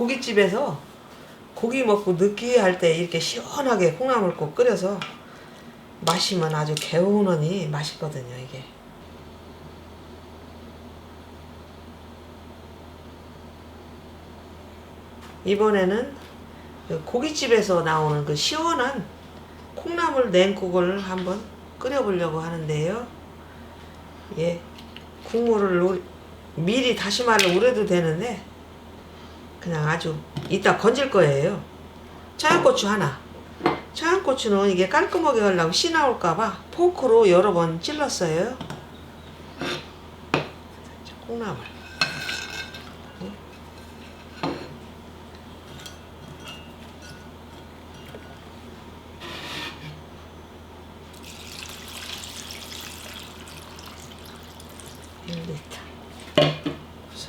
고깃집에서 고기 먹고 느끼할 때 이렇게 시원하게 콩나물국 끓여서 마시면 아주 개운하니 맛있거든요 이게. 이번에는 그 고깃집에서 나오는 그 시원한 콩나물 냉국을 한번 끓여보려고 하는데요. 예 국물을 미리 다시마를 우려도 되는데 그냥 아주 이따 건질 거예요. 청양고추 하나. 청양고추는 이게 깔끔하게 하려고 씨 나올까봐 포크로 여러 번 찔렀어요. 자, 콩나물. 일리터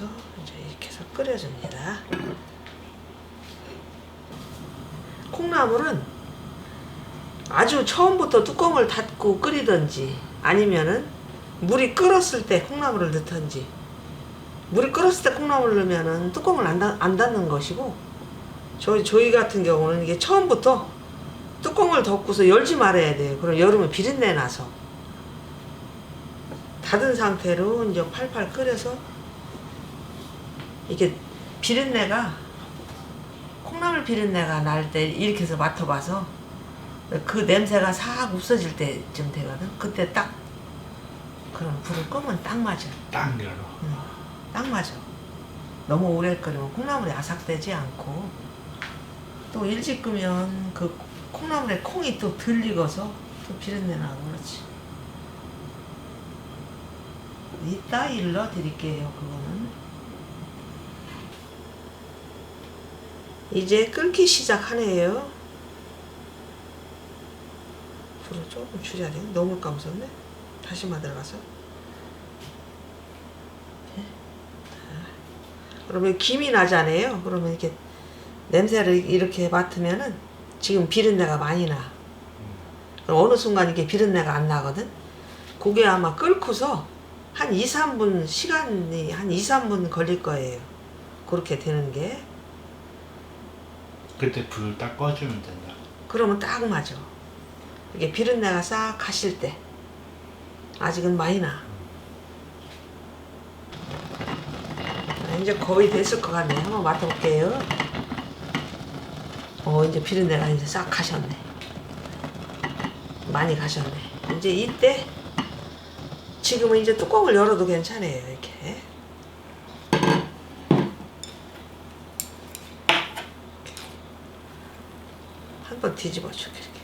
그래서 이제 이렇게 해서 끓여줍니다. 콩나물은 아주 처음부터 뚜껑을 닫고 끓이든지 아니면은 물이 끓었을 때 콩나물을 넣든지 물이 끓었을 때 콩나물을 넣으면은 뚜껑을 안, 닫, 안 닫는 것이고 저희 저희 같은 경우는 이게 처음부터 뚜껑을 덮고서 열지 말아야 돼요. 그럼 여름에 비린내 나서 닫은 상태로 이제 팔팔 끓여서 이게 비린내가 콩나물 비린내가 날 때 이렇게 해서 맡아봐서 그 냄새가 싹 없어질 때쯤 되거든. 그때 딱 그럼 불을 끄면 딱 맞아. 딱 열어. 딱 맞아. 너무 오래 끓이면 콩나물이 아삭되지 않고 또 일찍 끄면 그 콩나물에 콩이 또덜 익어서 또 비린내 나고 그렇지. 이따 일러 드릴게요. 그거는. 이제 끓기 시작하네요. 불을 조금 줄여야 돼. 너무 감췄네. 다시마 들어가서. 그러면 김이 나잖아요. 그러면 이렇게 냄새를 이렇게 맡으면은 지금 비린내가 많이 나. 그럼 어느 순간 이게 비린내가 안 나거든. 그게 아마 끓고서 한 2, 3분 시간이 한 2, 3분 걸릴 거예요. 그렇게 되는 게. 그때 불을 딱 꺼주면 된다. 그러면 딱 맞아. 이게 비린내가 싹 가실 때. 아직은 많이 나. 아, 이제 거의 됐을 것 같네. 한번 맡아볼게요. 어, 이제 비린내가 이제 싹 가셨네. 많이 가셨네. 이제 이때, 지금은 이제 뚜껑을 열어도 괜찮아요. 이렇게. 한번 뒤집어 줄게. 이렇게.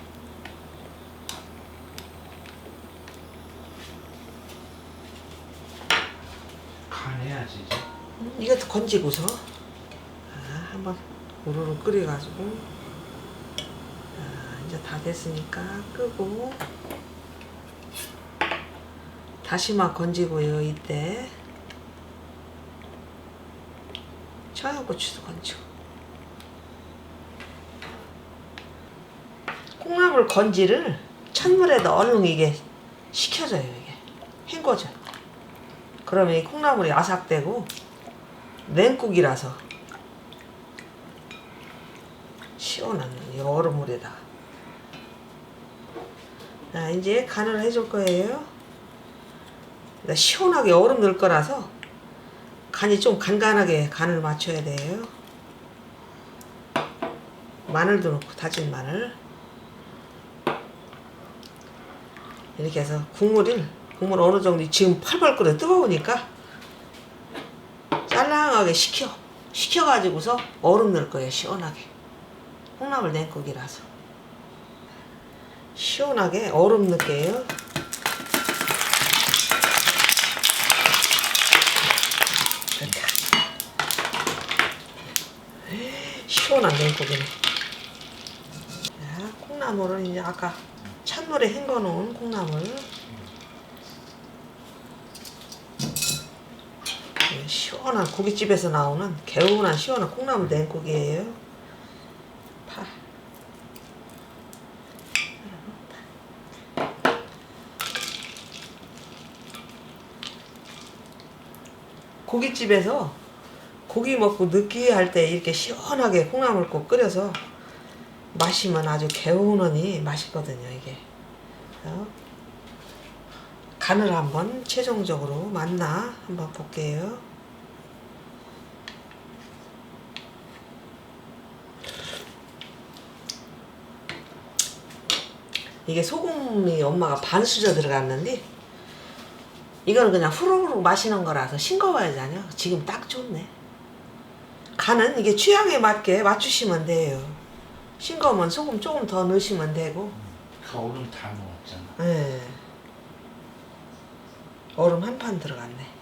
간 해야지 이제. 음, 이것도 건지고서 아, 한번 우르르 끓여가지고 아, 이제 다 됐으니까 끄고 다시마 건지고요 이때 청양고추도 건지고 콩나물 건지를 찬물에다 얼른 이게 식혀져요 이게. 헹궈져 그러면 이 콩나물이 아삭되고 냉국이라서 시원한 이 얼음물에다가 자 이제 간을 해줄 거예요. 나 시원하게 얼음 넣을 거라서 간이 좀 간간하게 간을 맞춰야 돼요. 마늘도 넣고 다진 마늘 이렇게 해서 국물을 국물 어느 정도 지금 팔팔 끓여 뜨거우니까 짤랑하게 식혀. 식혀가지고서 얼음 넣을 거예요 시원하게. 콩나물 냉국이라서. 시원하게 얼음 넣을게요. 이렇게 시원한 냉국이네. 자, 콩나물은 이제 아까 찬물에 헹궈 놓은 콩나물 네, 시원한 고깃집에서 나오는 개운한 시원한 콩나물 냉국이에요. 파. 고깃집에서 고기 먹고 느끼할 때 이렇게 시원하게 콩나물국 끓여서 마시면 아주 개운하니 맛있거든요 이게. 그래서 간을 한번 최종적으로 맞나 한번 볼게요. 이게 소금이 엄마가 반 수저 들어갔는데 이거는 그냥 후루룩 마시는 거라서 싱거워야지 아니야 지금 딱 좋네. 간은 이게 취향에 맞게 맞추시면 돼요 싱거우면 소금 조금 더 넣으시면 되고 그 얼음 다 먹었잖아. 예. 얼음 한 판 들어갔네